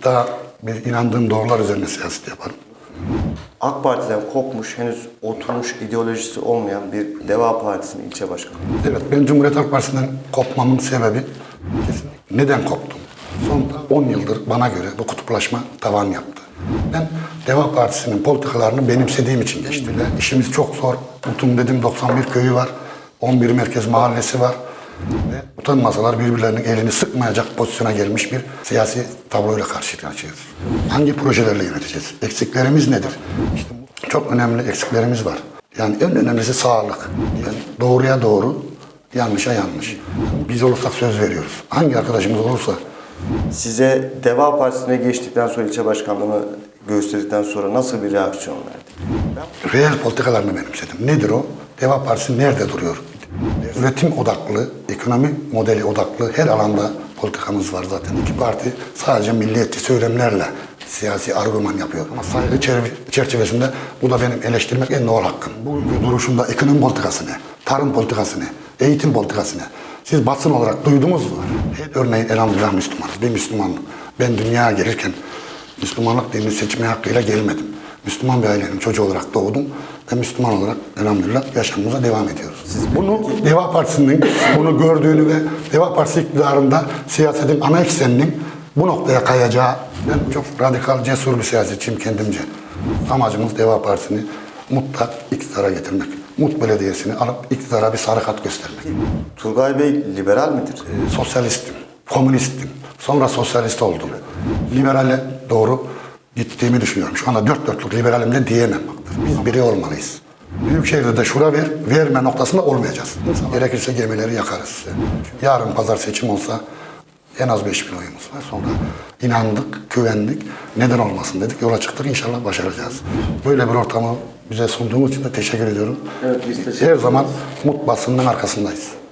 iddia, bir inandığım doğrular üzerine siyaset yaparım. AK Parti'den kopmuş, henüz oturmuş ideolojisi olmayan bir Deva Partisi'nin ilçe başkanı. Evet, ben Cumhuriyet Halk Partisi'nden kopmamın sebebi kesinlikle neden koptum? Son 10 yıldır bana göre bu kutuplaşma tavan yaptı. Ben Deva Partisi'nin politikalarını benimsediğim için geçti. İşimiz çok zor. Mutum dedim 91 köyü var. 11 merkez mahallesi var. Ve utanmasalar birbirlerinin elini sıkmayacak pozisyona gelmiş bir siyasi tabloyla karşı karşıyayız. Hangi projelerle yöneteceğiz? Eksiklerimiz nedir? İşte çok önemli eksiklerimiz var. Yani en önemlisi sağlık. Yani doğruya doğru, yanlışa yanlış. Biz olursak söz veriyoruz. Hangi arkadaşımız olursa Size Deva Partisi'ne geçtikten sonra ilçe başkanlığını gösterdikten sonra nasıl bir reaksiyon verdi? reel politikalarını benimsedim. Nedir o? Deva Partisi nerede duruyor? Üretim odaklı, ekonomi modeli odaklı her alanda politikamız var zaten. İki parti sadece milliyetçi söylemlerle siyasi argüman yapıyor. Ama saygı çer- çerçevesinde bu da benim eleştirmek en doğal hakkım. Bu duruşunda ekonomi politikası ne? Tarım politikası ne? Eğitim politikası ne? Siz basın olarak duydunuz mu? Örneğin elhamdülillah Müslümanız. Ben Müslümanım. Ben dünyaya gelirken Müslümanlık dinini seçme hakkıyla gelmedim. Müslüman bir ailenin çocuğu olarak doğdum ve Müslüman olarak elhamdülillah yaşamımıza devam ediyoruz. bunu Deva Partisi'nin bunu gördüğünü ve Deva Partisi iktidarında siyasetin ana ekseninin bu noktaya kayacağı ben çok radikal, cesur bir siyasetçiyim kendimce. Amacımız Deva Partisi'ni mutlak iktidara getirmek. Mut Belediyesi'ni alıp iktidara bir sarı kat göstermek. Turgay Bey liberal midir? sosyalistim, komünistim. Sonra sosyalist oldum. Liberale doğru gittiğimi düşünüyorum. Şu anda dört dörtlük liberalim de diyemem. Biz biri olmalıyız. Büyükşehir'de de şura ver, verme noktasında olmayacağız. Gerekirse gemileri yakarız. Yarın pazar seçim olsa en az 5 bin oyumuz var. Sonra inandık, güvendik. Neden olmasın dedik. Yola çıktık. İnşallah başaracağız. Böyle bir ortamı bize sunduğunuz için de teşekkür ediyorum. Evet, biz teşekkür Her zaman mut basının arkasındayız.